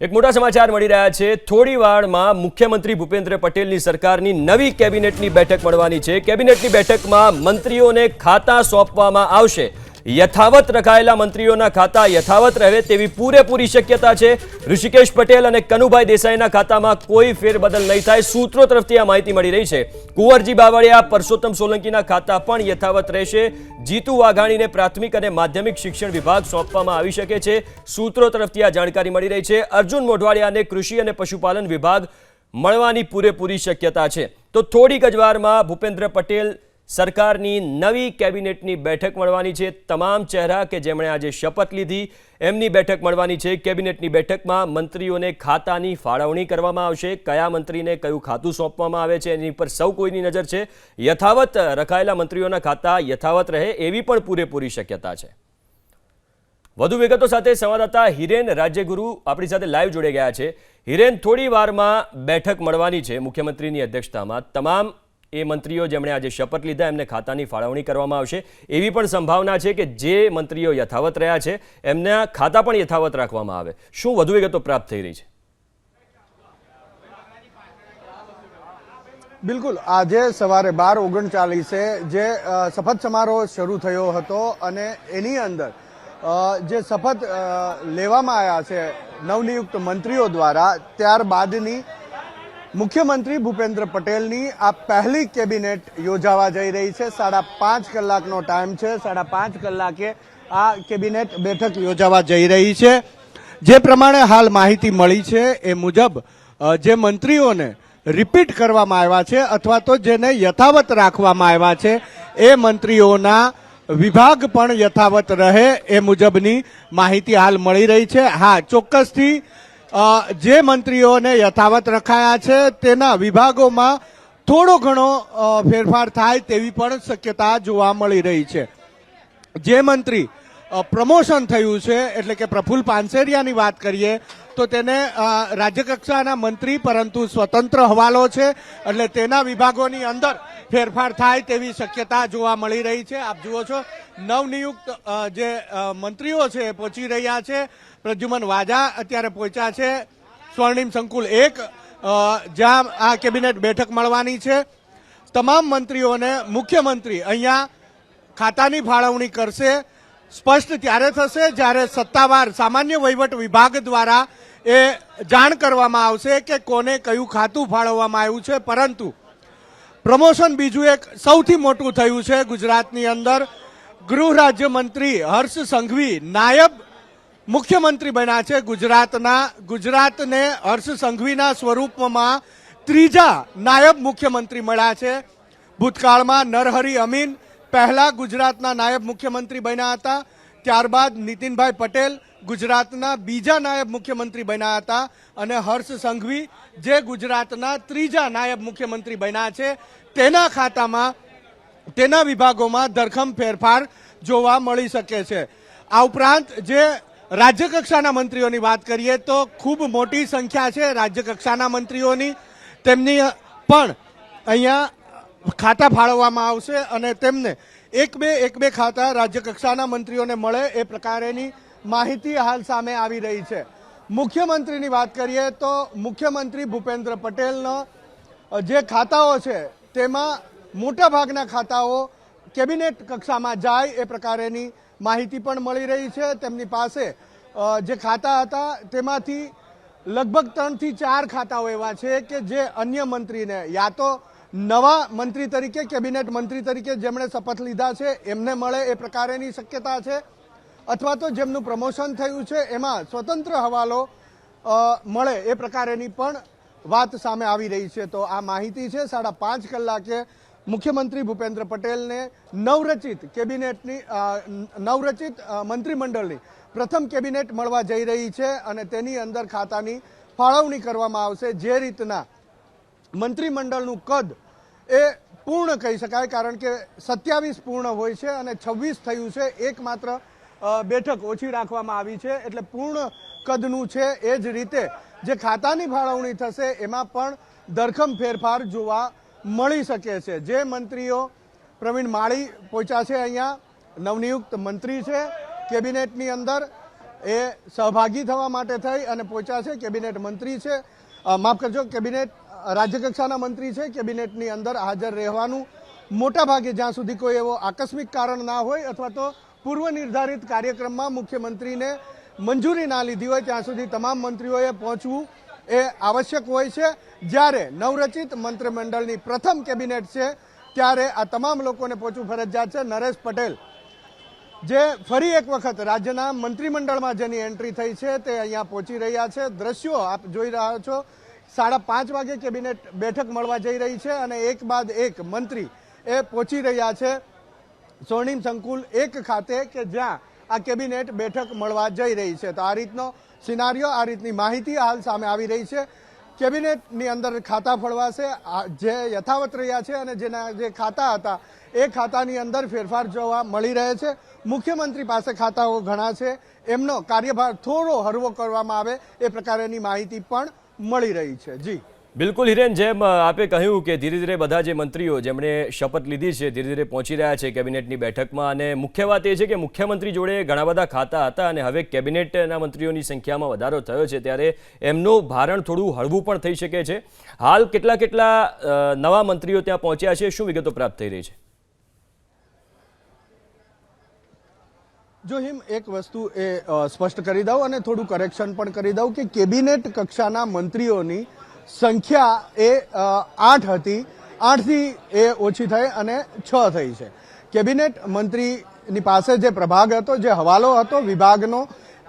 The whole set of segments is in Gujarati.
એક મોટા સમાચાર મળી રહ્યા છે. થોડી વારમાં મુખ્યમંત્રી ભૂપેન્દ્ર પટેલની સરકારની નવી કેબિનેટની બેઠક મળવાની છે. કેબિનેટની બેઠકમાં મંત્રીઓને ખાતા સોંપવામાં આવશે. યથાવત રખાયેલા મંત્રીઓના ખાતા યથાવત રહે તેવી પૂરેપૂરી શક્યતા છે. ઋષિકેશ પટેલ અને કનુભાઈ દેસાઈના ખાતામાં કોઈ ફેરબદલ નહીં થાય. સૂત્રો તરફથી આ માહિતી મળી રહી છે. કુંવરજી બાવળિયા, પરસોત્તમ સોલંકીના ખાતા પણ યથાવત રહેશે. જીતુ વાઘાણીને પ્રાથમિક અને માધ્યમિક શિક્ષણ વિભાગ સોંપવામાં આવી શકે છે. સૂત્રો તરફથી આ જાણકારી મળી રહી છે. અર્જુન મોઢવાડિયાને કૃષિ અને પશુપાલન વિભાગ મળવાની પૂરેપૂરી શક્યતા છે. તો થોડીક જ વારમાં ભૂપેન્દ્ર પટેલ સરકારની નવી કેબિનેટની બેઠક મળવાની છે. તમામ ચહેરા કે જેમણે આજે શપથ લીધી, એમની બેઠક મળવાની છે. કેબિનેટની બેઠકમાં મંત્રીઓને ખાતાની ફાળવણી કરવામાં આવશે. કયા મંત્રીને કયું ખાતું સોંપવામાં આવે છે, એની પર સૌ કોઈની નજર છે. યથાવત રખાયેલા મંત્રીઓના ખાતા યથાવત રહે એવી પણ પૂરેપૂરી શક્યતા છે. વધુ વિગતો સાથે સંવાદદાતા હિરેન રાજ્યગુરુ આપણી સાથે લાઈવ જોડે ગયા છે. હિરેન, થોડી વારમાં બેઠક મળવાની છે મુખ્યમંત્રીની અધ્યક્ષતામાં. તમામ એ મંત્રીઓ જેમણે આજે શપથ લીધા, એમને ખાતાની ફાળવણી કરવામાં આવશે. એવી પણ સંભાવના છે કે જે મંત્રીઓ યથાવત રહ્યા છે, એમના ખાતા પણ યથાવત રાખવામાં આવે. શું વધુ વિગતો પ્રાપ્ત થઈ રહી છે? બિલકુલ. આજે સવારે બાર ઓગણચાલીસે જે શપથ સમારોહ શરૂ થયો હતો અને એની અંદર જે શપથ લેવામાં આવ્યા છે નવનિયુક્ત મંત્રીઓ દ્વારા ત્યારબાદની મુખ્યમંત્રી ભૂપેન્દ્ર પટેલની આ પહેલી કેબિનેટ યોજાવા જઈ રહી છે. સાડા પાંચ કલાકનો ટાઈમ છે. સાડા પાંચ કલાકે આ કેબિનેટ બેઠક યોજાવા જઈ રહી છે. જે પ્રમાણે હાલ માહિતી મળી છે એ મુજબ જે મંત્રીઓને રિપીટ કરવામાં આવ્યા છે અથવા તો જેને યથાવત રાખવામાં આવ્યા છે, એ મંત્રીઓના વિભાગ પણ યથાવત રહે એ મુજબની માહિતી હાલ મળી રહી છે. હા, ચોક્કસથી જે મંત્રીઓને યથાવત રખાયા છે, તેના વિભાગોમાં થોડો ઘણો ફેરફાર થાય તેવી પણ શક્યતા જોવા મળી રહી છે. જે મંત્રી પ્રમોશન થયું છે, એટલે કે પ્રફુલ પાનસેરિયાની વાત કરીએ, તો તેને રાજ્યકક્ષાના મંત્રી પરંતુ સ્વતંત્ર હવાલો છે, એટલે તેના વિભાગોની અંદર ફેરફાર થાય તેવી શક્યતા જોવા મળી રહી છે. આપ જુઓ છો, નવનિયુક્ત જે મંત્રીઓ છે એ પહોંચી રહ્યા છે. પ્રદ્યુમન વાજા અત્યારે પહોંચ્યા છે. સ્વર્ણિમ સંકુલ એક જ્યાં આ કેબિનેટ બેઠક મળવાની છે. તમામ મંત્રીઓને મુખ્યમંત્રી અહીંયા ખાતાની ફાળવણી કરશે. સ્પષ્ટ ત્યારે થશે જ્યારે સત્તાવાર સામાન્ય વહીવટ વિભાગ દ્વારા એ જાણ કરવામાં આવશે કે કોને કયું ખાતું ફાળવવામાં આવ્યું છે. પરંતુ પ્રમોશન બીજું એક સૌથી મોટું થયું છે ગુજરાતની અંદર. ગૃહ રાજ્યમંત્રી હર્ષ સંઘવી નાયબ મુખ્યમંત્રી બન્યા છે ગુજરાતના. ગુજરાતને હર્ષ સંઘવીના સ્વરૂપમાં ત્રીજા નાયબ મુખ્યમંત્રી મળ્યા છે. ભૂતકાળમાં નરહરી અમીન પહેલા ગુજરાતના નાયબ મુખ્યમંત્રી બન્યા હતા. ત્યારબાદ નીતિનભાઈ પટેલ ગુજરાતના બીજા નાયબ મુખ્યમંત્રી બન્યા હતા અને હર્ષ સંઘવી જે ગુજરાતના ત્રીજા નાયબ મુખ્યમંત્રી બન્યા છે, તેના ખાતામાં, તેના વિભાગોમાં ધરખમ ફેરફાર જોવા મળી શકે છે. આ ઉપરાંત જે રાજ્યકક્ષાના મંત્રીઓની વાત કરીએ તો ખૂબ મોટી સંખ્યા છે રાજ્યકક્ષાના મંત્રીઓની. તેમની પણ અહીંયા ખાતા ફાળવવામાં આવશે અને તેમને એક બે એક બે ખાતા રાજ્ય કક્ષાના મંત્રીઓને મળે એ પ્રકારેની માહિતી હાલ સામે આવી રહી છે. મુખ્યમંત્રીની વાત કરીએ તો મુખ્યમંત્રી ભૂપેન્દ્ર પટેલનો જે ખાતાઓ છે તેમાં મોટા ભાગના ખાતાઓ કેબિનેટ કક્ષામાં જાય એ પ્રકારેની માહિતી પણ મળી રહી છે. તેમની પાસે જે ખાતા હતા તેમાંથી લગભગ ત્રણથી ચાર ખાતાઓ એવા છે કે જે અન્ય મંત્રીને, યા તો નવા મંત્રી તરીકે, કેબિનેટ મંત્રી તરીકે જેમણે શપથ લીધા છે, એમને મળે એ પ્રકારેની શક્યતા છે. અથવા તો જેમનું પ્રમોશન થયું છે, એમાં સ્વતંત્ર હવાલો મળે એ પ્રકારેની પણ વાત સામે આવી રહી છે. તો આ માહિતી છે, સાડા પાંચ કલાકે મુખ્યમંત્રી ભૂપેન્દ્ર પટેલને નવરચિત કેબિનેટની નવરચિત મંત્રીમંડળની પ્રથમ કેબિનેટ મળવા જઈ રહી છે અને તેની અંદર ખાતાની ફાળવણી કરવામાં આવશે. જે રીતના મંત્રીમંડળનું કદ એ પૂર્ણ કહી શકાય, કારણ કે સત્યાવીસ પૂર્ણ હોય છે અને છવ્વીસ થયું છે, એકમાત્ર બેઠક ઓછી રાખવામાં આવી છે, એટલે પૂર્ણ કદનું છે એ જ રીતે. જે ખાતાની ફાળવણી થશે, એમાં પણ ધરખમ ફેરફાર જોવા મળી શકે છે. જે મંત્રીઓ પ્રવીણ માળી પહોંચ્યા છે અહીંયા, નવનિયુક્ત મંત્રી છે, કેબિનેટની અંદર, એ સહભાગી થવા માટે થઈ અને પહોંચ્યા છે, કેબિનેટ મંત્રી છે. માફ કરજો, કેબિનેટ રાજ્યકક્ષાના મંત્રી છે, કેબિનેટની અંદર હાજર રહેવાનું. મોટા ભાગે જ્યાં સુધી કોઈ એવો આકસ્મિક કારણ ના હોય અથવા તો પૂર્વ નિર્ધારિત કાર્યક્રમમાં મુખ્યમંત્રીને મંજૂરી ના લીધી હોય, ત્યાં સુધી તમામ મંત્રીઓએ પહોંચવું એ આવશ્યક હોય છે. જ્યારે નવરચિત મંત્રીમંડળની પ્રથમ કેબિનેટ છે, ત્યારે આ તમામ લોકોને પહોંચવું ફરજિયાત છે. નરેશ પટેલ, જે ફરી એક વખત રાજ્યના મંત્રીમંડળમાં જેની એન્ટ્રી થઈ છે, તે અહીંયા પહોંચી રહ્યા છે. દ્રશ્યો આપ જોઈ રહ્યા છો. સાડા પાંચ વાગે કેબિનેટ બેઠક મળવા જઈ રહી છે અને એક બાદ એક મંત્રી એ પહોંચી રહ્યા છે. સ્વર્ણિમ સંકુલ એક ખાતે કે જ્યાં આ કેબિનેટ બેઠક મળવા જઈ રહી છે. તો આ રીતનો સિનારીઓ, આ રીતની માહિતી હાલ સામે આવી રહી છે. કેબિનેટની અંદર ખાતા ફળવાશે જે યથાવત રહ્યા છે અને જેના જે ખાતા હતા, એ ખાતાની અંદર ફેરફાર જોવા મળી રહે છે. મુખ્યમંત્રી પાસે ખાતાઓ ઘણા છે. એમનો કાર્યભાર થોડો હળવો કરવામાં આવે એ પ્રકારની માહિતી પણ મળી રહી છે. જી. બિલકુલ હિરેન, જેમ આપે કહ્યું કે ધીરે ધીરે બધા જે મંત્રીઓ જેમણે શપથ લીધી છે, ધીરે ધીરે પહોંચી રહ્યા છે કેબિનેટની બેઠકમાં અને મુખ્ય વાત એ છે કે મુખ્યમંત્રી જોડે ઘણા બધા ખાતા હતા અને હવે કેબિનેટના મંત્રીઓની સંખ્યામાં વધારો થયો છે ત્યારે એમનું ભારણ થોડું હળવું પણ થઈ શકે છે. હાલ કેટલા કેટલા નવા મંત્રીઓ ત્યાં પહોંચ્યા છે, શું વિગતો પ્રાપ્ત થઈ રહી છે? જો હિમ, એક વસ્તુ એ સ્પષ્ટ કરી દઉં અને થોડું કરેક્શન પણ કરી દઉં કે કેબિનેટ કક્ષાના મંત્રીઓની સંખ્યા એ આઠ હતી. આઠથી એ ઓછી થઈ અને છ થઈ છે. કેબિનેટ મંત્રીની પાસે જે પ્રભાગ હતો, જે હવાલો હતો, વિભાગનો,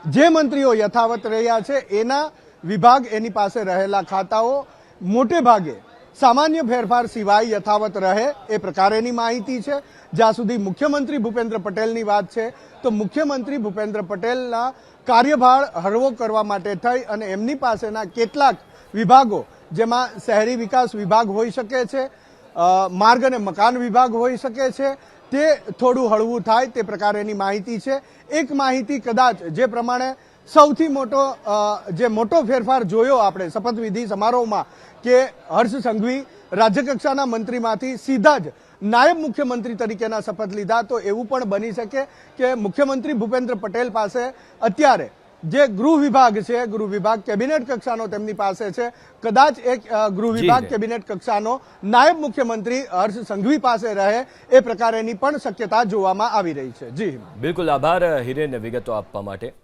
જે મંત્રીઓ યથાવત રહ્યા છે, એના વિભાગ એની પાસે રહેલા ખાતાઓ મોટે ભાગે સામાન્ય ફેરફાર સિવાય યથાવત રહે એ પ્રકારેની માહિતી છે. જ્યાં સુધી મુખ્યમંત્રી ભૂપેન્દ્ર પટેલની વાત છે, તો મુખ્યમંત્રી ભૂપેન્દ્ર પટેલના કાર્યભાર હળવો કરવા માટે થઈ અને એમની પાસેના કેટલાક વિભાગો, જેમાં શહેરી વિકાસ વિભાગ હોઈ શકે છે માર્ગ અને મકાન વિભાગ હોઈ શકે છે, તે થોડું હળવું થાય તે પ્રકારેની માહિતી છે. એક માહિતી કદાચ જે પ્રમાણે સૌથી મોટો જે મોટો ફેરફાર જોયો આપણે શપથવિધિ સમારોહમાં કે હર્ષ સંઘવી રાજ્યકક્ષાના મંત્રીમાંથી સીધા જ નાયબ મુખ્યમંત્રી તરીકેના શપથ લીધા. તો એવું પણ બની શકે કે મુખ્યમંત્રી ભૂપેન્દ્ર પટેલ પાસે અત્યારે જે ગૃહ વિભાગ છે ગૃહ વિભાગ કેબિનેટ કક્ષાનો તેમની પાસે છે કદાચ એક ગૃહ વિભાગ કેબિનેટ કક્ષાનો નાયબ મુખ્યમંત્રી હર્ષ સંઘવી પાસે રહે એ પ્રકારેની પણ શક્યતા જોવામાં આવી રહી છે. જી બિલકુલ આભાર હિરેન વિગતો આપવા માટે.